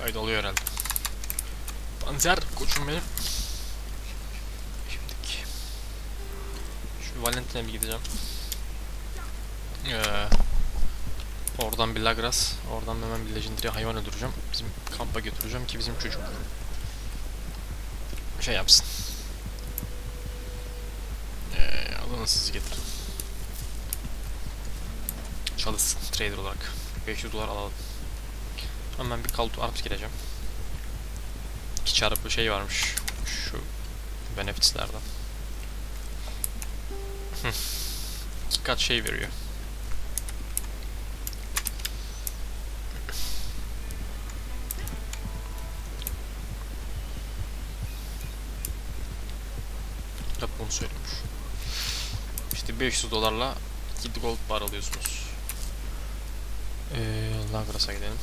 Kayıt herhalde. Panzer koçum benim. Şimdiki. Şu Valentin'e bir gideceğim. Ee, oradan bir Lagras, oradan hemen bir Legendary hayvan öldüreceğim. Bizim kampa götüreceğim ki bizim çocuk şey yapsın. Ee, alın sizi getirin. Çalışsın trader olarak. 500 dolar alalım. Hemen bir kaltu artı gireceğim. İki çarpı şey varmış. Şu benefitslerden. İki kat şey veriyor. Kitap bunu söylüyormuş. İşte 500 dolarla 2 gold bar alıyorsunuz. Ee, Lagras'a gidelim.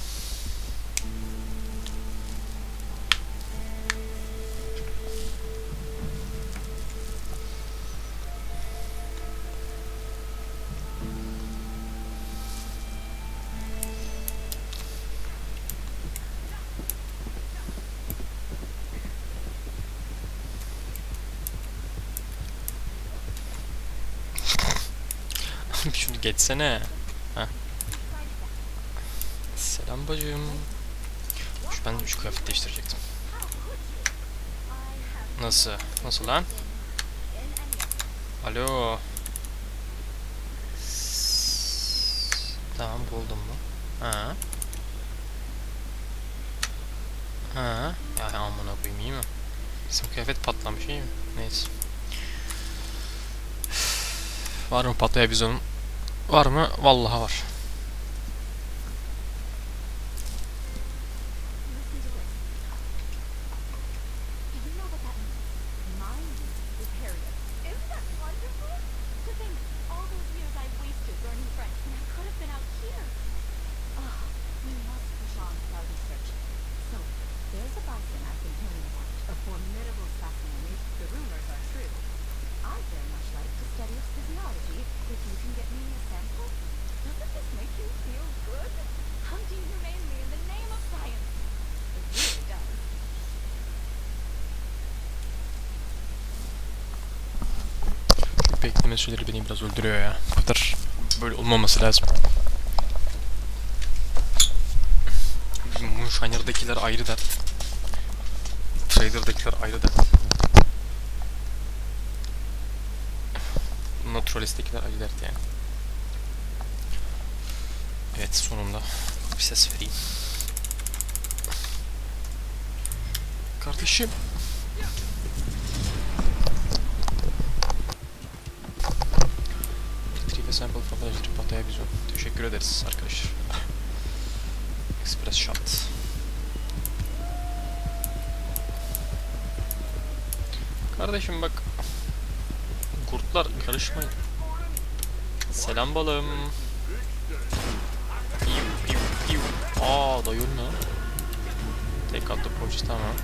Şunu geçsene. Heh. Selam bacım. Şu ben şu kıyafet değiştirecektim. Nasıl? Nasıl lan? Alo. Tamam buldum mu? Ha. Ha. Ya amına koyayım iyi mi? Bizim kıyafet patlamış iyi mi? Neyse. Var mı patlayabizyonun? Var mı? Vallahi var. Bekleme süreleri beni biraz öldürüyor ya. Bu kadar böyle olmaması lazım. Moonshiner'dakiler ayrı dert. Trader'dakiler ayrı dert. Naturalist'tekiler ayrı dert yani. Evet sonunda bir ses vereyim. Kardeşim. Teşekkür ederiz arkadaşlar. Express shot. Kardeşim bak. Kurtlar karışmayın. Selam balım. Piu piu piu. Aa dayı ne? Tek attı polis tamam.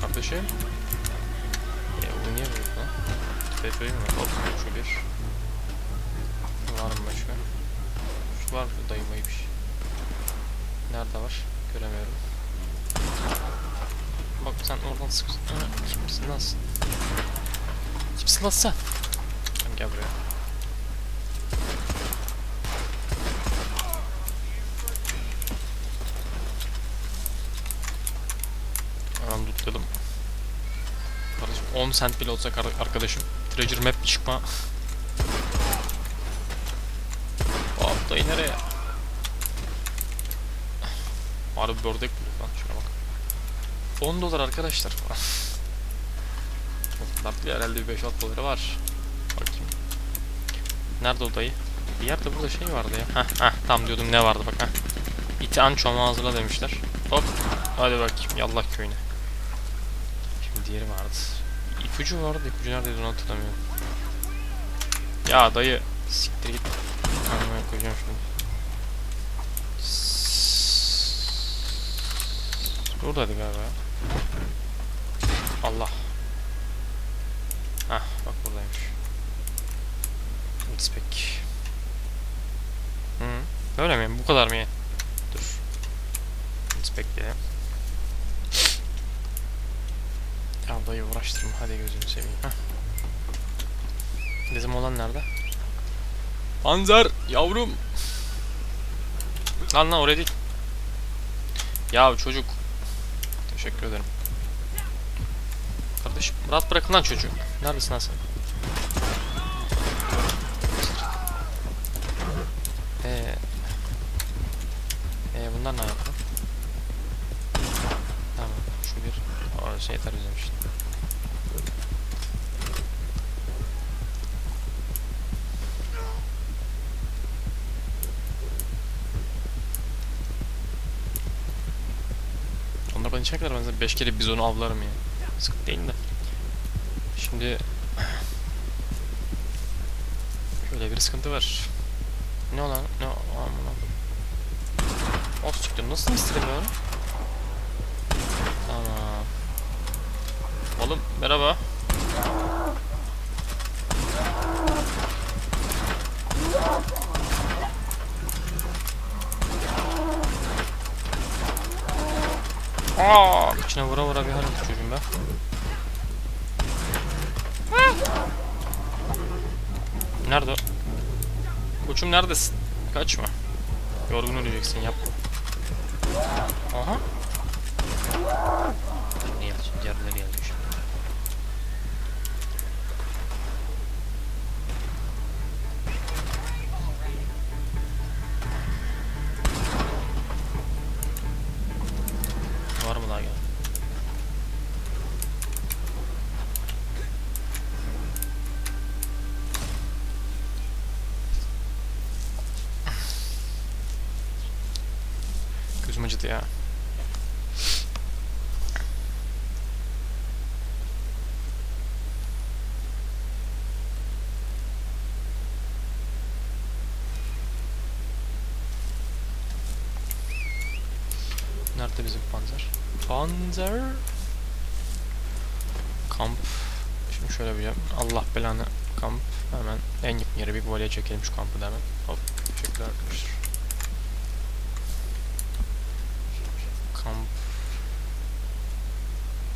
Kardeşim. Ya bu niye böyle lan? TF'yi mi? Hop şu bir. Var mı başka? Şu var mı şey? Nerede var? Göremiyorum. Bak sen oradan sık. Ha, Kimsin lan sen? Kimsin lan sen? Tamam, Gel buraya. Hemen. Kardeşim 10 cent bile olsa arkadaşım. Treasure map çıkma. Hop dayı nereye? Harbi bir ördek bulduk lan şuna bak. 10 dolar arkadaşlar. Değil herhalde bir 5-6 doları var. Bakayım. Nerede o dayı? Bir yerde burada şey vardı ya. Heh heh tam diyordum ne vardı bak heh. İti an çoma hazırla demişler. Hop. Hadi bakayım yallah köyüne. Şimdi diğeri vardı. İpucu vardı. İpucu neredeydi onu hatırlamıyorum. Ya dayı siktir git. Hemen koyacağım şimdi. Buradaydı galiba. Allah. Ah bak buradaymış. Inspect. Hı. -hı. Öyle mi? Bu kadar mı? Dur. Inspect diyelim. Ya dayı uğraştırma hadi gözünü seveyim. Heh. Bizim olan nerede? Panzer yavrum. Lan lan oraya değil. Ya çocuk Teşekkür ederim. Kardeşim rahat bırakın lan çocuğu. Neredesin lan sen? Eee. Eee bunlar ne yapıyor? Tamam şu bir. O şey yeter bizim için. İçine kadar ben 5 kere bizonu avlarım ya. Sıkıntı değil de. Şimdi şöyle bir sıkıntı var. Ne olan? Ne amına? Of çıktı. Nasıl onu? Tamam. Oğlum merhaba. Aa, içine vura vura bir hal oldu çocuğum be. Nerede o? Koçum neredesin? Kaçma. Yorgun öleceksin yapma. Aha. Acıdı ya. Nerede bizim panzer? Panzer. Kamp. Şimdi şöyle yapacağım. Allah belanı kamp. Hemen en yakın yere bir voleye çekelim şu kampı da hemen. Hop. Teşekkürler arkadaşlar. Kamp.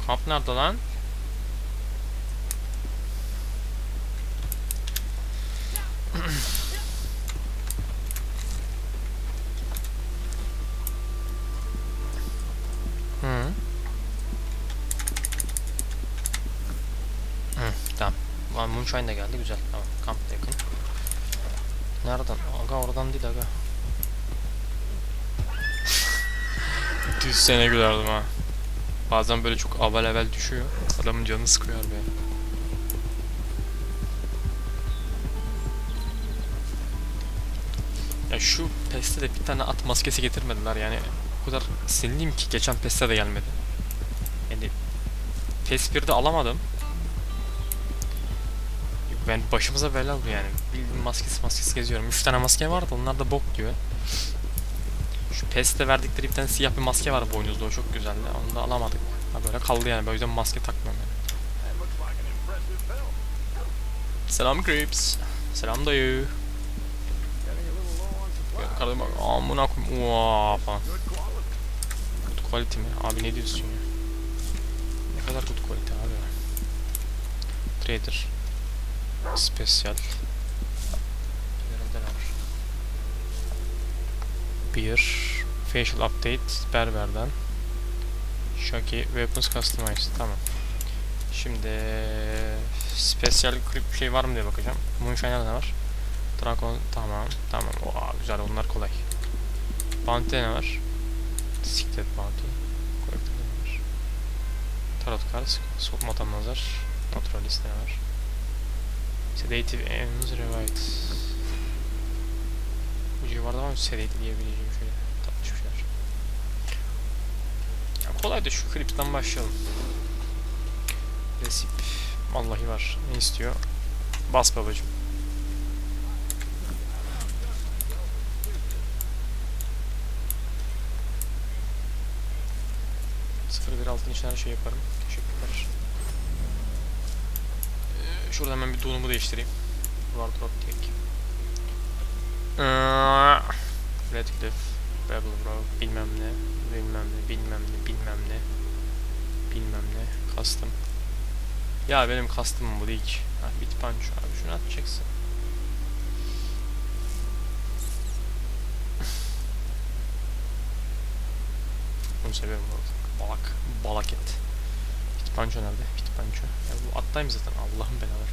Kamp nerede lan? Hı. Hı, tamam. Lan Moonshine de geldi güzel. Tamam. Kamp da yakın. Nereden? Aga oradan değil aga. Düz sene gülerdim ha. Bazen böyle çok aval level düşüyor. Adamın canı sıkıyor be. Ya şu PES'te de bir tane at maskesi getirmediler yani. O kadar sinirliyim ki geçen PES'te de gelmedi. Yani PES 1'de alamadım. Ben başımıza bela oldu yani. Bildiğin maskesi maskesi geziyorum. 3 tane maske vardı onlar da bok diyor. Şu PES'te verdikleri bir tane siyah bir maske var boynuzda o çok güzeldi. Onu da alamadık. Ha böyle kaldı yani. O yüzden maske takmıyorum yani. Selam Creeps. Selam dayı. Kardeşim bak amına koyayım. Uaa falan. Good quality mi? Abi ne diyorsun ya? Ne kadar good quality abi. Trader. Var? Bir. Facial update. Berber'den. Shocky Weapons Customized. Tamam. Şimdi spesyal grip bir şey var mı diye bakacağım. Moonshine'da ne var? Dragon tamam tamam. Oha güzel onlar kolay. Bounty'de ne var? Siklet Bounty. Collector'da ne var? Tarot cards. Soğutma nazar. Naturalist ne var? Sedative Ends Revite. Bu civarda var mı sedative diyebileceğim şöyle tatlış bir şeyler. Ya kolay da şu klipten başlayalım. Resip. Vallahi var. Ne istiyor? Bas babacım. Sıfır bir altın için her şey yaparım. Teşekkürler. Ee, şurada hemen bir donumu değiştireyim. Wardrop tek. Redcliffe, Rebel Bro, bilmem ne, bilmem ne, bilmem ne, bilmem ne, bilmem ne, custom. Ya benim kastım bu değil ki. Ha, bit punch abi şunu atacaksın. Bunu seviyorum bu. Balak. Balak et. Bit puncho nerede? Bit puncho. Ya bu attayım zaten Allah'ın belaları.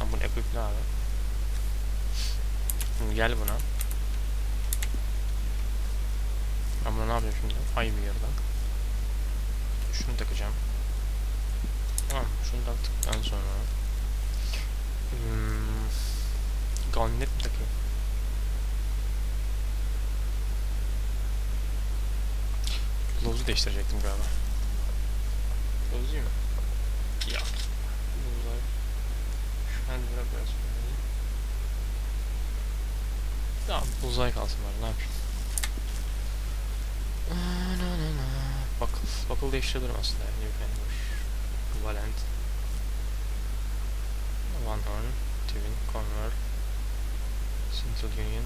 Lan bunu equip'le abi. Şimdi gel buna. Ben buna ne yapacağım şimdi? Ay bir yerden. Şunu takacağım. Tamam, şunu taktıktan sonra hmm, Gunnet mi takayım? Glove'u değiştirecektim galiba. Glove'u değil mi? Ya. Bullseye. Şu an biraz biraz. Tamam, bullseye kalsın bari, ne yapayım? Buckle. Buckle değiştirebilirim aslında. New Canvas. Valent. One Horn. Twin. Conver. Central Union.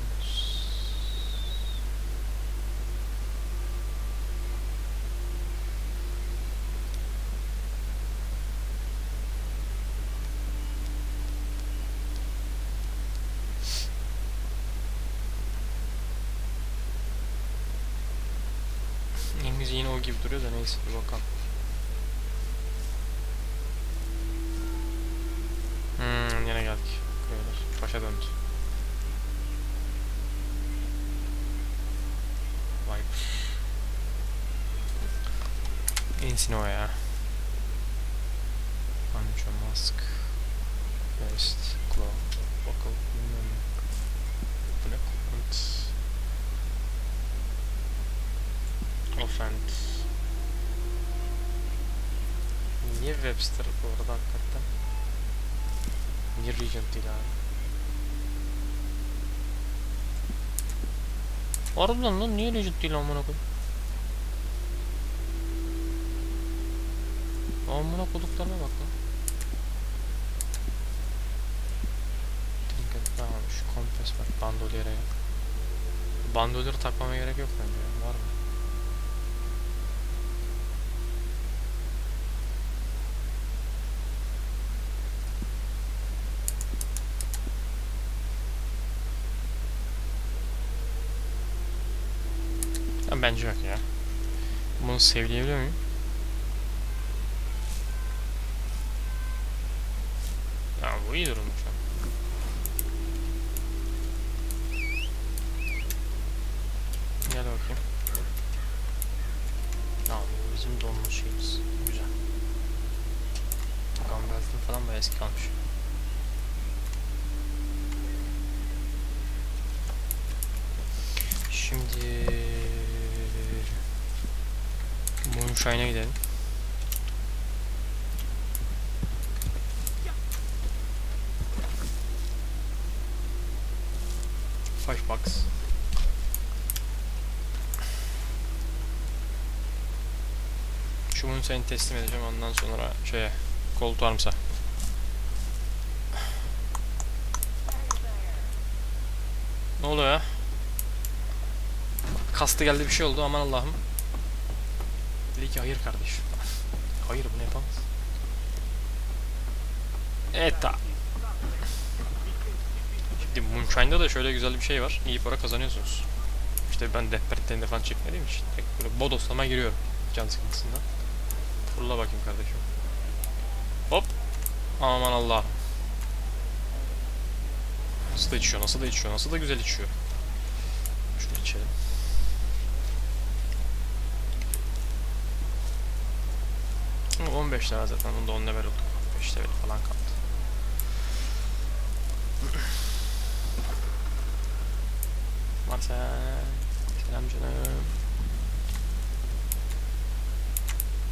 O gibi duruyor da neyse bir bakalım. Hmm, yine geldik. Köyler. Başa döndü. Vay. İnsin o ya. Pancho mask. Vest. Claw. Buckle. Bilmem ne. Bu ne? Comment. Offend. Webster bu arada hakikaten? Niye Regent değil abi? Harbiden lan niye Regent değil amına koyayım? Amına koduklarına bak lan. Trinket tamam şu kompes var. Bandoliere yok. Bandolieri takmama gerek yok bence. Var mı? Ya bence yok ya. Bunu sevleyebiliyor muyum? Ya bu iyi durum şu an. Gel bakayım. Tamam bu bizim donma şeyimiz. Güzel. Gambelt'in falan bayağı eski kalmış. Şimdi Moonshine'a gidelim. Five bucks. Şu Moonshine'i teslim edeceğim ondan sonra şeye Colt Arms'a. Ne oluyor ya? Kastı geldi bir şey oldu aman Allah'ım. Ki hayır kardeşim. Hayır bunu yapamaz. Eta. Şimdi Moonshine'da da şöyle güzel bir şey var. İyi para kazanıyorsunuz. İşte ben Deathbirth'ten falan çekmediğim için tek böyle bodoslama giriyorum can sıkıntısından. Fırla bakayım kardeşim. Hop. Aman Allah. Nasıl da içiyor, nasıl da içiyor, nasıl da güzel içiyor. Şunu içelim. Ama 15 lira zaten. Bunda 10 level olduk. 5 level falan kaldı. Marcel. Selam canım.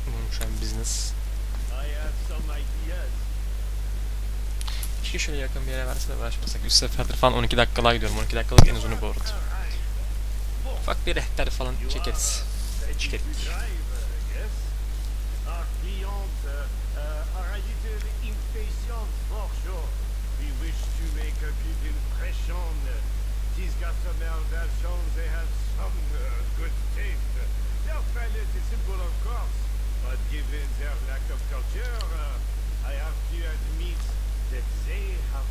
Moonshine Business. Keşke şöyle yakın bir yere verse de uğraşmasak. 3 seferdir falan 12 dakikalığa gidiyorum. 12 dakikalık en uzunu bu arada. Ufak bir rehber falan çekeriz. Ready We wish to make a good impression. These customers have shown they have some uh, good taste. Their palate is simple, of course. But given their lack of culture, uh, I have to admit that they have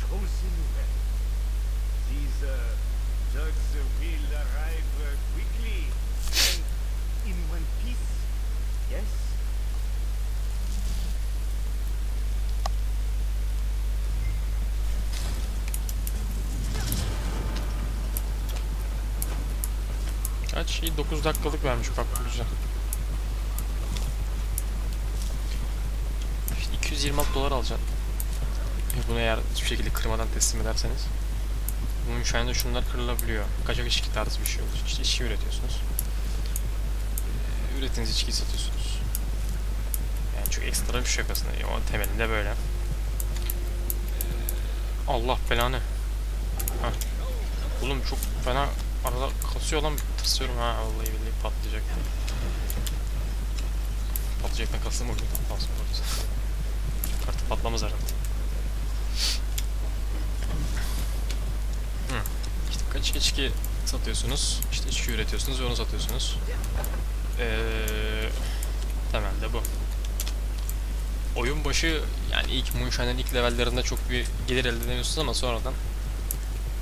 chosen well. These uh, will arrive uh, quickly and in one piece. Yes? Kaç şey 9 dakikalık vermiş bak bu güzel. İşte 226 dolar alacaksın. E bunu eğer hiçbir şekilde kırmadan teslim ederseniz. Bunun anda şunlar kırılabiliyor. Kaçak içki tarzı bir şey olur. İşte içki üretiyorsunuz. Ee, Ürettiğiniz içkiyi satıyorsunuz. Yani çok ekstra bir şey yok aslında. Ama temelinde böyle. Ee, Allah belanı. Hah. Oğlum çok fena arada kasıyor lan tırsıyorum ha vallahi billahi patlayacak. Patlayacaktan kastım oyunu patlamasın bu arada. Kartı patlamaz herhalde. İşte kaç içki satıyorsunuz, işte içki üretiyorsunuz ve onu satıyorsunuz. Ee, temelde bu. Oyun başı yani ilk Moonshine'ın ilk levellerinde çok bir gelir elde edemiyorsunuz ama sonradan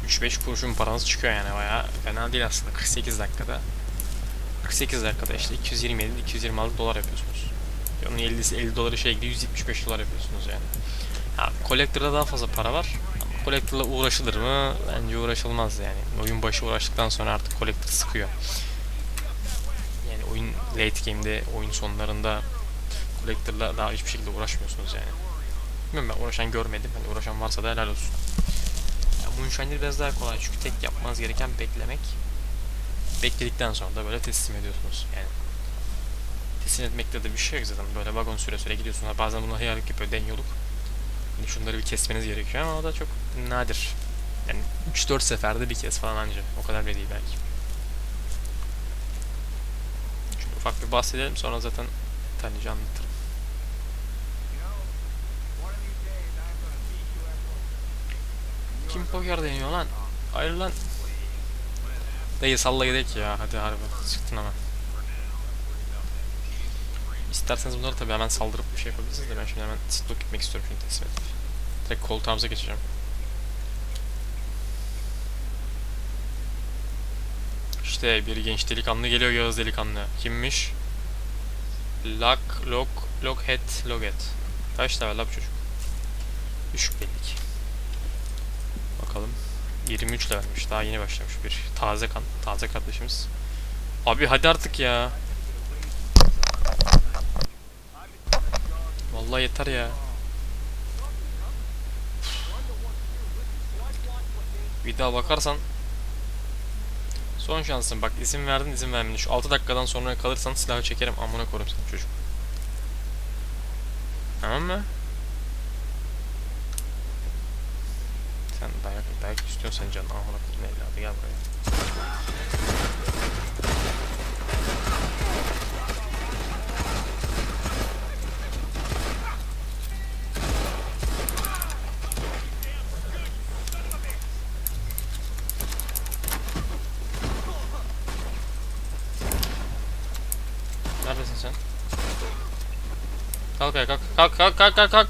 3-5 kuruşun paranız çıkıyor yani bayağı fena değil aslında 48 dakikada 48 dakikada işte 227 226 dolar yapıyorsunuz. Onun 50'si 50 doları şey gidiyor 175 dolar yapıyorsunuz yani. Ha, Collector'da daha fazla para var. Ama Collector'la uğraşılır mı? Bence uğraşılmaz yani. Oyun başı uğraştıktan sonra artık Collector sıkıyor. Yani oyun late game'de, oyun sonlarında Collector'la daha hiçbir şekilde uğraşmıyorsunuz yani. Bilmiyorum ben uğraşan görmedim. Hani uğraşan varsa da helal olsun. Moonshine'de biraz daha kolay çünkü tek yapmanız gereken beklemek. Bekledikten sonra da böyle teslim ediyorsunuz yani. Teslim etmekte de bir şey yok zaten böyle vagon süre süre gidiyorsunuz. Bazen bunu hıyarlık yapıyor deniyorluk. Hani şunları bir kesmeniz gerekiyor ama o da çok nadir. Yani 3-4 seferde bir kez falan anca. O kadar bile değil belki. Şimdi ufak bir bahsedelim sonra zaten detaylıca anlatırım. Poker deniyor lan? Hayır lan. Dayı salla gidelim ya hadi harbi çıktın ama. İsterseniz bunları tabii hemen saldırıp bir şey yapabilirsiniz de ben şimdi hemen stok gitmek istiyorum şimdi teslim edip. Direkt koltuğumuza geçeceğim. İşte bir genç delikanlı geliyor Yağız delikanlı. Kimmiş? Lock, Lock, Lockhead, Loget. Kaç level la bu çocuk? Düşük belli ki. Bakalım. 23 levelmiş. Daha yeni başlamış bir taze kan. Taze kardeşimiz. Abi hadi artık ya. Vallahi yeter ya. Bir daha bakarsan Son şansın bak izin verdin izin vermedin. Şu 6 dakikadan sonra kalırsan silahı çekerim amına koyayım seni çocuk. Tamam mı? Sen dayak dayak istiyorsan canım amına koyayım evladı gel buraya. Neredesin sen? Kalk ayağa kalk. Kalk kalk kalk kalk kalk.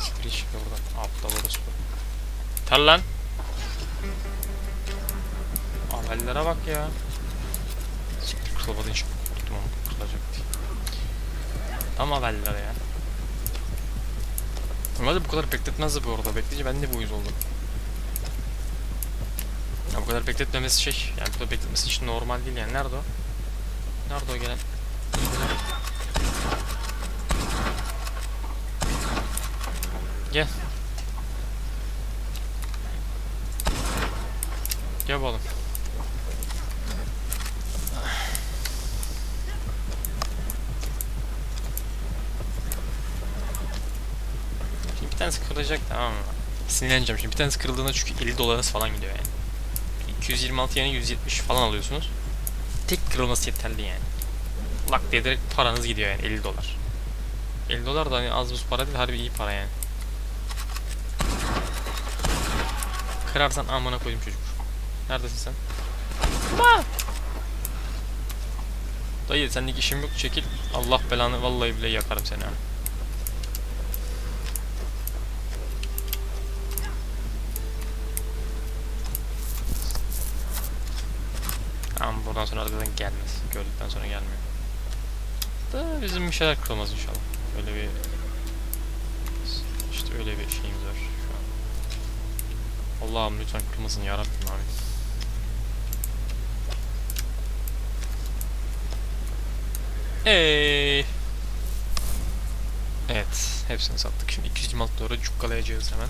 Siktir iş buradan. Aptal orası bu. Ter lan. Amellere bak ya. Siktir kırılmadığın için korktum ama kırılacak diye. Tam amellere ya. Normalde bu kadar bekletmezdi bu arada. Bekleyince ben de bu yüz oldum. Ya bu kadar bekletmemesi şey, yani bu kadar bekletmesi için normal değil yani. Nerede o? Nerede o gelen? Gel. Gel bakalım. Şimdi bir tanesi kırılacak tamam mı? Sinirleneceğim şimdi. Bir tanesi kırıldığında çünkü 50 dolarınız falan gidiyor yani. 226 yani 170 falan alıyorsunuz. Tek kırılması yeterli yani. Lak diye direkt paranız gidiyor yani 50 dolar. 50 dolar da hani az buz para değil harbi iyi para yani. Kırarsan amına koyayım çocuk. Neredesin sen? Baba! Dayı senlik işim yok çekil. Allah belanı vallahi bile yakarım seni ha. Ama buradan sonra arkadan gelmez. Gördükten sonra gelmiyor. Da bizim bir şeyler kırılmaz inşallah. Öyle bir işte öyle bir şeyimiz var şu an. Allah'ım lütfen kırmasın yarabbim amin. Ey. Evet, hepsini sattık. Şimdi 226 dolara cukkalayacağız hemen.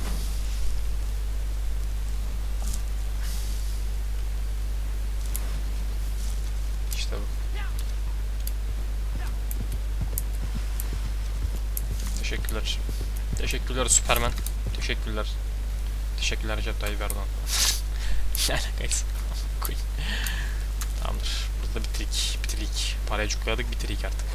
Teşekkürler Süpermen. Teşekkürler. Teşekkürler Recep Tayyip Erdoğan. ne alakaysa. Tamamdır. Burada bitirik. Bitirik. Parayı cukladık bitirik artık.